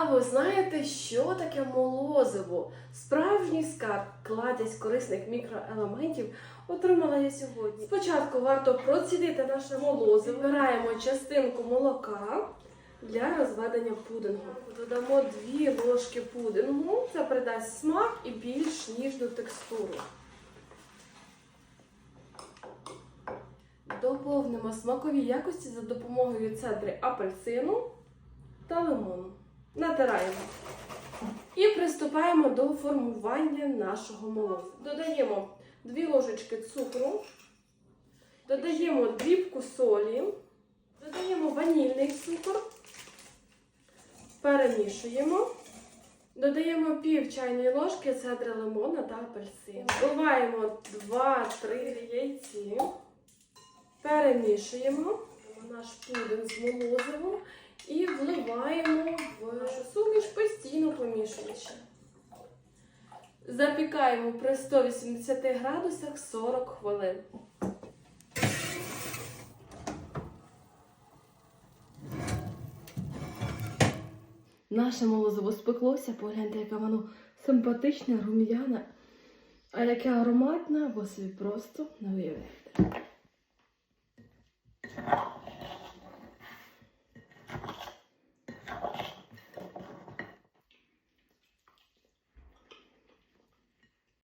А ви знаєте, що таке молозиво? Справжній скарб, кладязь корисних мікроелементів отримала я сьогодні. Спочатку варто процідити наше молозиво. Вибираємо частинку молока для розведення пудингу. Додамо 2 ложки пудингу. Це придасть смак і більш ніжну текстуру. Доповнимо смакові якості за допомогою цедри апельсину та лимону. Натираємо. І приступаємо до формування нашого молозива. Додаємо 2 ложечки цукру, додаємо дрібку солі, додаємо ванільний цукор, перемішуємо. Додаємо пів чайної ложки цедри лимона та апельсину. Вливаємо 2-3 яйці. Перемішуємо наш пудинг з молозивом і вливаємо помішуючи. Запікаємо при 180 градусах 40 хвилин. Наше молозиво спеклося, погляньте, яке воно симпатичне, рум'яне, а яке ароматне, ви собі просто не уявляєте.